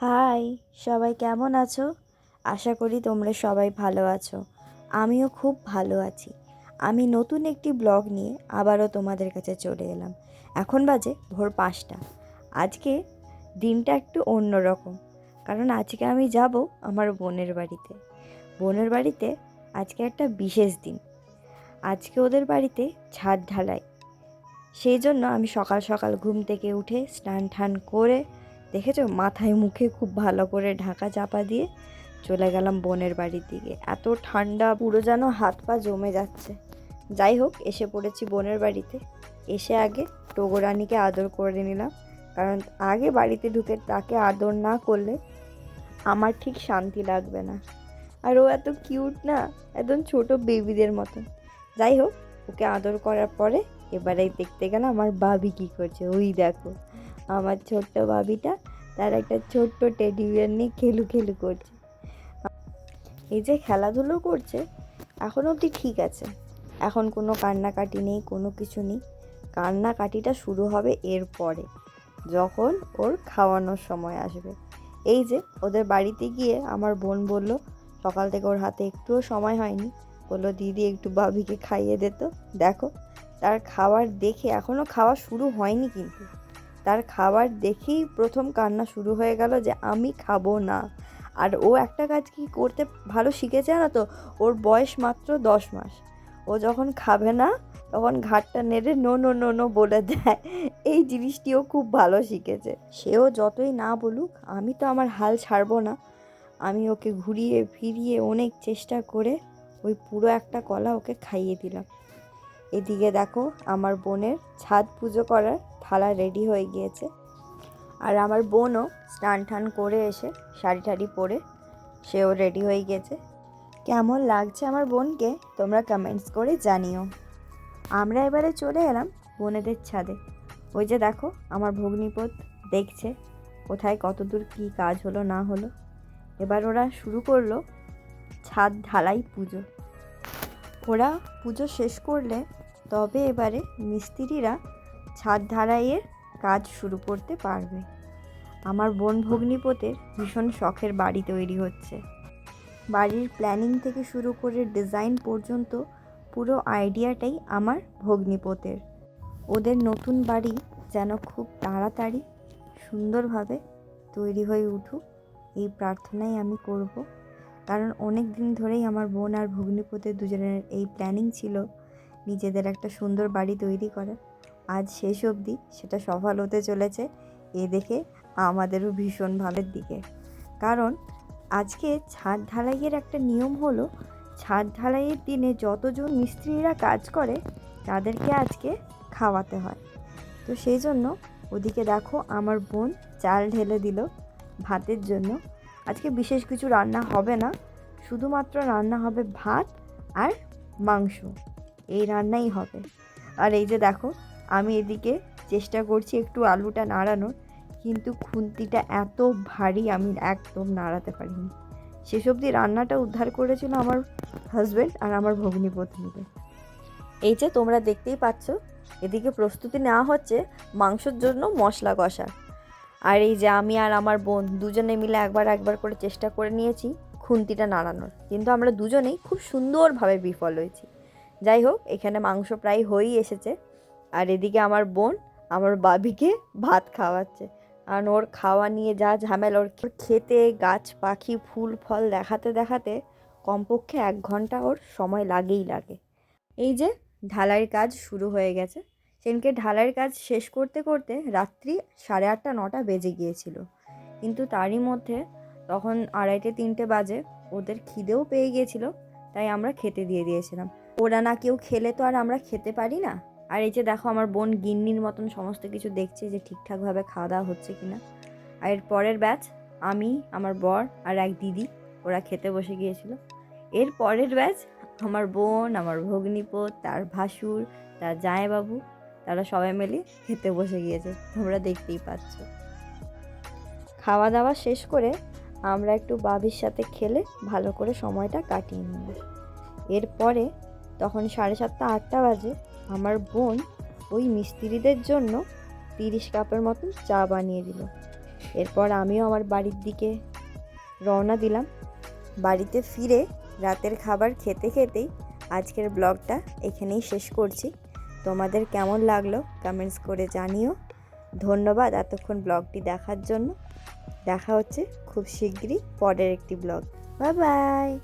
High, সবাই কেমন আছো? আশা করি তোমরা সবাই ভালো আছো। আমিও খুব ভালো আছি। আমি নতুন একটি ব্লগ নিয়ে আবারও তোমাদের কাছে চলে এলাম। এখন বাজে ভোর পাঁচটা। আজকে দিনটা একটু অন্যরকম। কারণ আজকে আমি যাব আমার বোনের বাড়িতে। বোনের বাড়িতে আজকে একটা বিশেষ দিন। আজকে ওদের বাড়িতে ছাদ ঢালাই। সেই জন্য আমি সকাল সকাল ঘুম থেকে উঠে স্নান টান করে দেখেছ? মাথায় মুখে খুব ভালো করে ঢাকা চাপা দিয়ে চলে গেলাম বোনের বাড়ির দিকে। এত ঠান্ডা, পুরো যেন হাত পা জমে যাচ্ছে। যাই হোক, এসে পড়েছি বোনের বাড়িতে। এসে আগে টগরানিকে আদর করে নিলাম। কারণ আগে বাড়িতে ঢুকে তাকে আদর না করলে আমার ঠিক শান্তি লাগবে না। আর ও এত কিউট না, একদম ছোট বেবিদের মতন। যাই হোক, ওকে আদর করার পরে এবারে দেখতে গেলাম আমার বাবি কী করছে। ওই দেখো। আমার ছোট্ট বাবিটা তার একটা ছোট্ট টেডি বিয়ার নিয়ে খেলু খেলু করছে। এই যে খেলাধুলো করছে, এখন অবধি ঠিক আছে। এখন কোনো কান্নাকাটি নেই, কোনো কিছু নেই। কান্নাকাটিটা শুরু হবে এরপরে যখন ওর খাওয়ানোর সময় আসবে। এই যে ওদের বাড়িতে গিয়ে আমার বোন বলল, সকাল থেকে ওর হাতে একটুও সময় হয়নি। বলল, দিদি একটু বাবিকে খাইয়ে দে তো, দেখো। তার খাবার দেখে এখনও খাওয়া শুরু হয়নি কিন্তু। তার খাবার দেখেই প্রথম কান্না শুরু হয়ে গেল যে, আমি খাব না। আর ও একটা কাজ কি করতে ভালো শিখেছে না তো? ওর বয়স মাত্র দশ মাস। ও যখন খাবে না, তখন ঘাটটা নেড়ে নো নো নো নো বলে দেয়। এই জিনিসটিও খুব ভালো শিখেছে। সেও যতই না বলুক, আমি তো আমার হাল ছাড়বো না। আমি ওকে ঘুরিয়ে ফিরিয়ে অনেক চেষ্টা করে ওই পুরো একটা কলা ওকে খাইয়ে দিলাম। এদিকে দেখো, আমার বোনের ছাদ পুজো করার থালা রেডি হয়ে গিয়েছে। আর আমার বোনও স্নান টান করে এসে শাড়ি টাড়ি পরে সেও রেডি হয়ে গেছে। কেমন লাগছে আমার বোনকে? তোমরা কমেন্টস করে জানিও। আমরা এবারে চলে এলাম বোনেদের ছাদে। ওই যে দেখো, আমার ভগ্নিপথ দেখছে কোথায় কতদূর কী কাজ হলো না হলো। এবার ওরা শুরু করল ছাদ ঢালাই পুজো। ওরা পুজো শেষ করলে তবে এবারে মিস্ত্রিরা ছাদ ঢালাইয়ের কাজ শুরু করতে পারবে। আমার বোন ভগ্নিপতের ভীষণ শখের বাড়ি তৈরি হচ্ছে। বাড়ির প্ল্যানিং থেকে শুরু করে ডিজাইন পর্যন্ত পুরো আইডিয়াটাই আমার ভগ্নিপতের। ওদের নতুন বাড়ি যেন খুব তাড়াতাড়ি সুন্দরভাবে তৈরি হয়ে উঠুক, এই প্রার্থনাই আমি করব। কারণ অনেক দিন ধরেই আমার বোন আর ভগ্নিপতের দুজনের এই প্ল্যানিং ছিল নিজেদের একটা সুন্দর বাড়ি তৈরি করার আজ শেষ অবধি সেটা সফল হতে চলেছে, এ দেখে আমাদেরও ভীষণ ভালোর দিকে। কারণ আজকে ছাদ ঢালাইয়ের একটা নিয়ম হলো, ছাদ ঢালাইয়ের দিনে যতজন মিস্ত্রিরা কাজ করে, তাদেরকে আজকে খাওয়াতে হয়। তো সেই জন্য ওদিকে দেখো আমার বোন চাল ঢেলে দিল ভাতের জন্য। আজকে বিশেষ কিছু রান্না হবে না, শুধুমাত্র রান্না হবে ভাত আর মাংস। এই রান্নাই হবে। আর এই যে দেখো, আমি এদিকে চেষ্টা করছি একটু আলুটা নাড়ানোর, কিন্তু খুন্তিটা এত ভারী আমি একদম নাড়াতে পারিনি। শেষ অবধি রান্নাটা উদ্ধার করেছিল আমার হাজব্যান্ড আর আমার ভগ্নিপথ মিলে এই যে তোমরা দেখতেই পাচ্ছ, এদিকে প্রস্তুতি নেওয়া হচ্ছে মাংসর জন্য মশলা কষা। আর এই যে আমি আর আমার বোন দুজনে মিলে একবার একবার করে চেষ্টা করে নিয়েছি খুন্তিটা নাড়ানোর। কিন্তু আমরা দুজনেই খুব সুন্দরভাবে বিফল হয়েছি। যাই হোক, এখানে মাংস প্রায় হয়েই এসেছে। আর এদিকে আমার বোন আমার বাবিকে ভাত খাওয়াচ্ছে। আর ওর খাওয়া নিয়ে যা ঝামেলা, ওর খেতে, গাছ, পাখি, ফুল, ফল দেখাতে দেখাতে কমপক্ষে এক ঘণ্টা ওর সময় লাগেই লাগে। এই যে, ঢালাইয়ের কাজ শুরু হয়ে গেছে। সেদিনকে ঢালাইয়ের কাজ শেষ করতে করতে রাত্রি সাড়ে আটটা, নটা বেজে গিয়েছিল। কিন্তু তারই মধ্যে তখন আড়াইটে, তিনটে বাজে ওদের খিদেও পেয়ে গিয়েছিল। তাই আমরা খেতে দিয়ে দিয়েছিলাম। ওরা না কেউ খেলে তো আর আমরা খেতে পারি না। আর এই যে দেখো আমার বোন গিন্নির মতন সমস্ত কিছু দেখছে যে ঠিকঠাকভাবে খাওয়া দাওয়া হচ্ছে কিনা। আর এর পরের ব্যাচ আমি, আমার বর আর এক দিদি, ওরা খেতে বসে গিয়েছিল। এর পরের ব্যাচ আমার বোন, আমার ভগ্নিপত তার ভাসুর, তার জামাইবাবু, তারা সবাই মিলে খেতে বসে গিয়েছে। তোমরা দেখতেই পাচ্ছ। খাওয়া দাওয়া শেষ করে আমরা একটু বাবির সাথে খেলে ভালো করে সময়টা কাটিয়ে নেব এরপরে তখন সাড়ে সাতটা, আটটা বাজে, আমার বোন ওই মিস্ত্রিদের জন্য তিরিশ কাপের মতন চা বানিয়ে দিল। এরপর আমিও আমার বাড়ির দিকে রওনা দিলাম। বাড়িতে ফিরে রাতের খাবার খেতে খেতেই আজকের ব্লগটা এখানেই শেষ করছি। তোমাদের কেমন লাগল? কমেন্টস করে জানিও। ধন্যবাদ এতক্ষণ ব্লগটি দেখার জন্য। দেখা হচ্ছে খুব শিগগিরই পরের একটি ব্লগ। Bye bye.